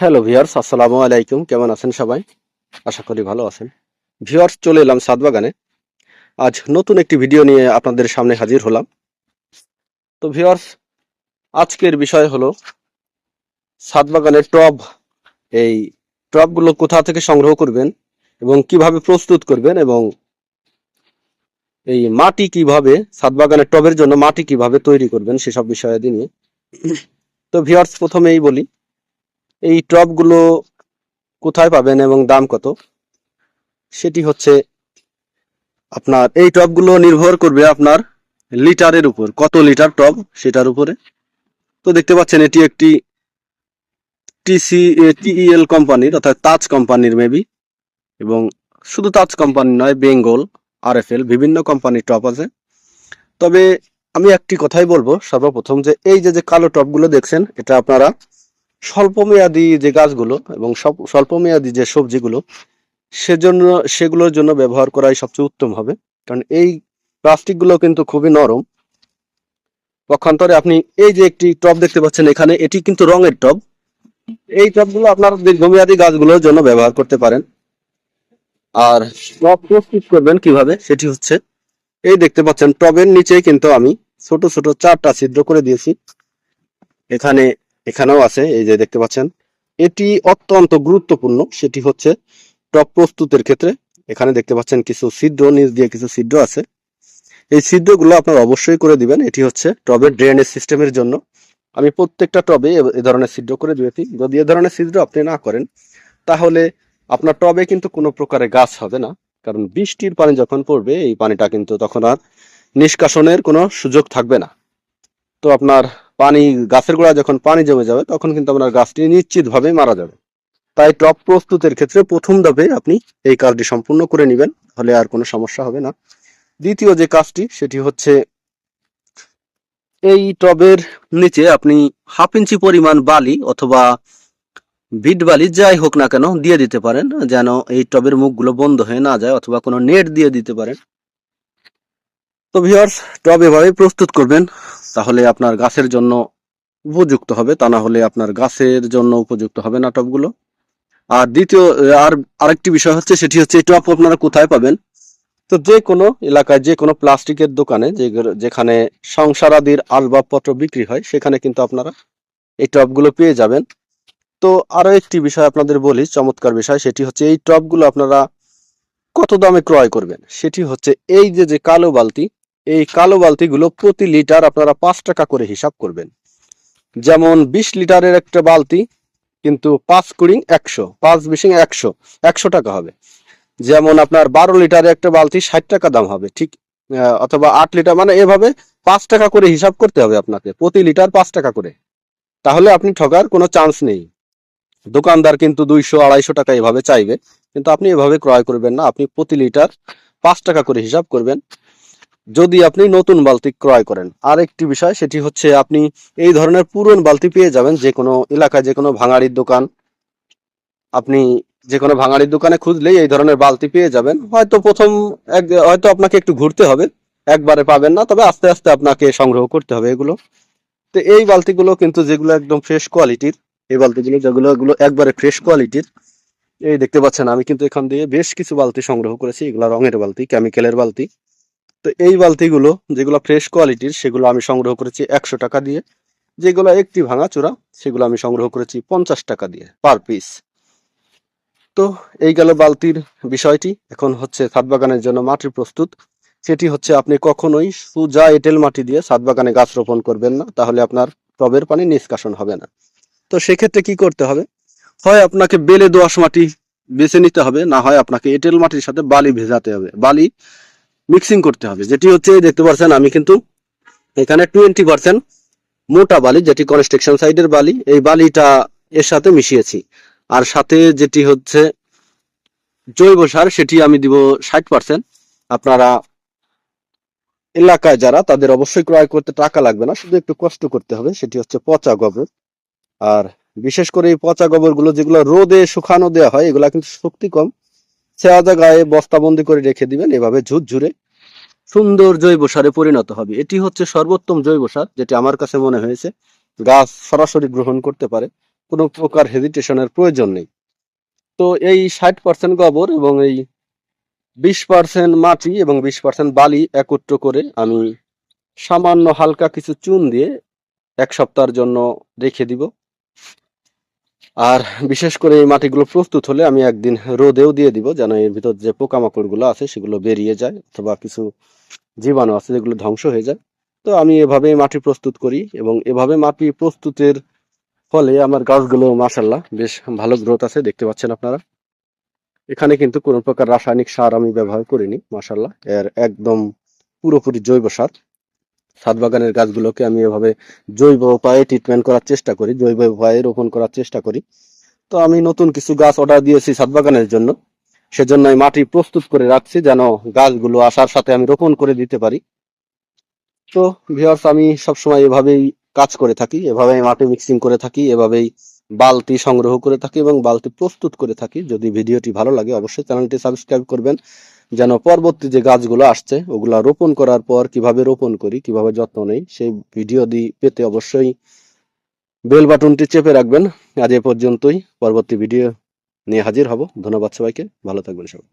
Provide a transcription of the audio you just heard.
Hello viewers আসসালামু আলাইকুম। কেমন আছেন সবাই? আশা করি ভালো আছেন। ভিউয়ার্স চলে এলাম সাদবাগানে আজ নতুন একটি ভিডিও নিয়ে আপনাদের সামনে হাজির হলাম। তো ভিউয়ার্স আজকের বিষয় হলো সাদবাগানের টব। এই টবগুলো কোথা থেকে সংগ্রহ করবেন এবং কীভাবে প্রস্তুত করবেন এবং এই মাটি কীভাবে সাদবাগানের টবের জন্য মাটি কীভাবে তৈরি করবেন সেসব বিষয়াদি নিয়ে। তো ভিউয়ার্স প্রথমেই বলি এই টবগুলো কোথায় পাবেন এবং দাম কত? সেটি হচ্ছে আপনার, এই টবগুলো নির্ভর করবে আপনার লিটারের উপর। কত লিটার টব সেটার উপরে? তো দেখতে পাচ্ছেন এটি একটি টিসি টিইএল কোম্পানির, অর্থাৎ তাজ কোম্পানির মেবি এবং শুধু তাজ কোম্পানি নয়, বেঙ্গল আরএফএল বিভিন্ন কোম্পানির টপ আছে। তবে আমি একটি কথাই বলব, সর্বপ্রথম যে এই যে যে কালো টপগুলো দেখছেন, এটা আপনারা স্বল্পমেয়াদী যে গাছগুলো এবং সব স্বল্পমেয়াদী যে সবজিগুলো, সেজন্য, সেগুলোর জন্য ব্যবহার করাই সবচেয়ে উত্তম হবে। কারণ এই প্লাস্টিকগুলো কিন্তু খুবই নরম। পক্ষান্তরে আপনি এই যে একটি টব দেখতে পাচ্ছেন এখানে, এটি কিন্তু রঙের টব। এই টবগুলো আপনার দীর্ঘমেয়াদী গাছগুলোর জন্য ব্যবহার করতে পারেন। আর টব প্রস্তুত করবেন কীভাবে, সেটি হচ্ছে, এই দেখতে পাচ্ছেন টবের নিচেই কিন্তু আমি ছোট ছোট চারটা ছিদ্র করে দিয়েছি। এখানে এখানেও আছে, এই যে দেখতে পাচ্ছেন। এটি অত্যন্ত গুরুত্বপূর্ণ, সেটি হচ্ছে টপ প্রস্তুতের ক্ষেত্রে। এখানে দেখতে পাচ্ছেন কিছু ছিদ্র, নিচ দিয়ে কিছু ছিদ্র আছে। এই ছিদ্রগুলো আপনারা অবশ্যই করে দিবেন। এটি হচ্ছে টবের ড্রেনেজ সিস্টেমের জন্য। আমি প্রত্যেকটা টবে এ- ধরনের ছিদ্র করে দিয়েছি। যদি এ ধরনের ছিদ্র আপনি না করেন, তাহলে আপনার টবে কিন্তু কোনো প্রকারে গাছ হবে না। কারণ বৃষ্টির পানি যখন পড়বে, এই পানিটা কিন্তু তখন আর নিষ্কাশনের কোনো সুযোগ থাকবে না। তো আপনার পানি, গাছের গোড়ায় যখন পানি জমে যাবে, তখন কিন্তু আপনার গাছটি নিশ্চিতভাবে মারা যাবে। তাই টপ প্রস্তুতের ক্ষেত্রে প্রথম ধাপে আপনি এই কাজটি সম্পূর্ণ করে নেবেন, তাহলে আর কোনো সমস্যা হবে না। দ্বিতীয় যে কাজটি, সেটি হচ্ছে এই টবের নিচে আপনি হাফ ইঞ্চি পরিমাণ বালি অথবা বিট বালি যাই হোক না কেন দিয়ে দিতে পারেন, যেন এই টবের মুখগুলো বন্ধ হয়ে না যায় অথবা কোনো নেট দিয়ে দিতে পারেন। তো ভিউয়ার্স টব এভাবে প্রস্তুত করবেন। তাহলে আপনার গাছের জন্য উপযুক্ত হবে, তা না হলে আপনার গাছের জন্য উপযুক্ত হবে না টবগুলো আর দ্বিতীয়, আর আরেকটি বিষয় হচ্ছে, সেটি হচ্ছে এই টব আপনারা কোথায় পাবেন? তো যে কোনো এলাকায়, যে কোনো প্লাস্টিকের দোকানে, যে যেখানে সংসারাদির আসবাবপত্র বিক্রি হয়, সেখানে কিন্তু আপনারা এই টবগুলো পেয়ে যাবেন। তো আরও একটি বিষয় আপনাদের বলি, চমৎকার বিষয়, সেটি হচ্ছে, এই টবগুলো আপনারা কত দামে ক্রয় করবেন? সেটি হচ্ছে, এই যে যে কালো বালতি এই কালো বালতিগুলো প্রতি লিটার আপনারা পাঁচ টাকা করে হিসাব করবেন। যেমন বিশ লিটারের একটা বালতি, কিন্তু পাঁচ কুড়ি একশো, পাঁচ বিশিং একশো একশো টাকা হবে। যেমন আপনার বারো লিটারের একটা বালতি ষাট টাকা দাম হবে, ঠিক অথবা আট লিটার মানে এভাবে পাঁচ টাকা করে হিসাব করতে হবে আপনাকে, প্রতি লিটার পাঁচ টাকা করে। তাহলে আপনি ঠকার কোনো চান্স নেই। দোকানদার কিন্তু দুইশো, আড়াইশো টাকা এভাবে চাইবে, কিন্তু আপনি এভাবে ক্রয় করবেন না, আপনি প্রতি লিটার পাঁচ টাকা করে হিসাব করবেন। যদি আপনি নতুন বালতি ক্রয় করেন। আর একটি বিষয়, সেটি হচ্ছে আপনি এই ধরনের পুরন বালতি পেয়ে যাবেন যে কোনো এলাকায় যে কোনো ভাঙাড়ির দোকান। আপনি যে কোনো ভাঙাড়ির দোকানে খুঁজলেই এই ধরনের বালতি পেয়ে যাবেন। হয়তো প্রথম এক, হয়তো আপনাকে একটু ঘুরতে হবে, একবারে পাবেন না, তবে আস্তে আস্তে আপনাকে সংগ্রহ করতে হবে এগুলো। তো এই বালতিগুলো কিন্তু যেগুলো একদম ফ্রেশ কোয়ালিটির এই বালতিগুলো যেগুলো, এগুলো একবারে ফ্রেশ কোয়ালিটির এই দেখতে পাচ্ছেন আমি কিন্তু এখান দিয়ে বেশ কিছু বালতি সংগ্রহ করেছি। এগুলো রঙের বালতি কেমিক্যালের বালতি। তো এই বালতিগুলো, যেগুলো ফ্রেশ কোয়ালিটির সেগুলো আমি সংগ্রহ করেছি একশো টাকা দিয়ে। যেগুলো একটি ভাঙা চূড়া, সেগুলো আমি সংগ্রহ করেছি পঞ্চাশ টাকা দিয়ে পার পিস তো এই গেল বালতির বিষয়টি। এখন হচ্ছে ছাদ বাগানের জন্য মাটি প্রস্তুত। সেটি হচ্ছে আপনি কখনোই সুজা এঁটেল মাটি দিয়ে ছাদ বাগানে গাছ রোপণ করবেন না, তাহলে আপনার টবের পানি নিষ্কাশন হবে না। তো সেক্ষেত্রে কি করতে হবে? হয় আপনাকে বেলে দোআঁশ মাটি বেছে নিতে হবে, না হয় আপনাকে এঁটেল মাটির সাথে বালি ভেজাতে হবে। বালি মিক্সিং করতে হবে। যেটি হচ্ছে, দেখতে পাচ্ছেন, আমি কিন্তু এখানে টোয়েন্টি পার্সেন্ট মোটা বালি, যেটি কনস্ট্রাকশন সাইডের বালি, এই বালিটা এর সাথে মিশিয়েছি। আর সাথে যেটি হচ্ছে জৈব সার, সেটি আমি দিব ষাট পার্সেন্ট আপনারা এলাকায় যারা, তাদের অবশ্যই ক্রয় করতে টাকা লাগবে না, শুধু একটু কষ্ট করতে হবে, সেটি হচ্ছে পচা গোবর। আর বিশেষ করে এই পচা গোবরগুলো যেগুলো রোদে শুকানো দেওয়া হয়, এগুলা কিন্তু শক্তি কম। সেয়া জায়গায় বস্তাবন্দি করে রেখে দিবেন, এভাবে ঝুরঝুরে। সুন্দর জৈব সারে পরিণত হবে। এটি হচ্ছে সর্বোত্তম জৈব সার, যেটি আমার কাছে মনে হয়েছে। গাছ সরাসরি গ্রহণ করতে পারে, কোনো প্রকার হেজিটেশনের প্রয়োজন নেই। তো এই ষাট পার্সেন্ট গোবর এবং এই বিশ পার্সেন্ট মাটি এবং বিশ পার্সেন্ট বালি একত্র করে আমি সামান্য হালকা কিছু চুন দিয়ে এক সপ্তাহের জন্য রেখে দিব। আর বিশেষ করে এই মাটিগুলো প্রস্তুত হলে আমি একদিন রোদেও দিয়ে দিব যেন এর ভিতর যে পোকামাকড়গুলো আছে সেগুলো বেরিয়ে যায় অথবা কিছু জীবাণু আছে যেগুলো ধ্বংস হয়ে যায়। তো আমি এভাবে মাটি প্রস্তুত করি এবং এভাবে মাটি প্রস্তুতের ফলে আমার গাছগুলো মাসাল্লাহ বেশ ভালো গ্রোথ আছে, দেখতে পাচ্ছেন আপনারা। এখানে কিন্তু কোনো প্রকার রাসায়নিক সার আমি ব্যবহার করিনি মাসাল্লাহ এর একদম পুরোপুরি জৈব সার। ছাদ বাগানের গাছগুলোকে আমি এভাবে জৈব উপায়ে ট্রিটমেন্ট করার চেষ্টা করি, জৈব উপায়ে রোপণ করার চেষ্টা করি। তো আমি নতুন কিছু গাছ অর্ডার দিয়েছি ছাদ বাগানের জন্য। সেজন্য আমি মাটি প্রস্তুত করে রাখছি যেন গাছগুলো আসার সাথে আমি রোপণ করে দিতে পারি। তো ভিউয়ার্স আমি সবসময় এভাবেই কাজ করে থাকি, এভাবেই মাটি মিক্সিং করে থাকি, এভাবেই বালতি সংগ্রহ করে থাকি এবং বালতি প্রস্তুত করে থাকি। যদি ভিডিওটি ভালো লাগে, অবশ্যই চ্যানেলটি সাবস্ক্রাইব করবেন, যেন পরবর্তী যে গাছগুলো আসছে, ওগুলা রোপণ করার পর কীভাবে রোপণ করি, কীভাবে যত্ন নেই, সেই ভিডিও দি পেতে অবশ্যই বেল বাটনটি চেপে রাখবেন। আজ এ পর্যন্তই। পরবর্তী ভিডিও নিয়ে হাজির হব। ধন্যবাদ সবাইকে। ভালো থাকবেন সবাই।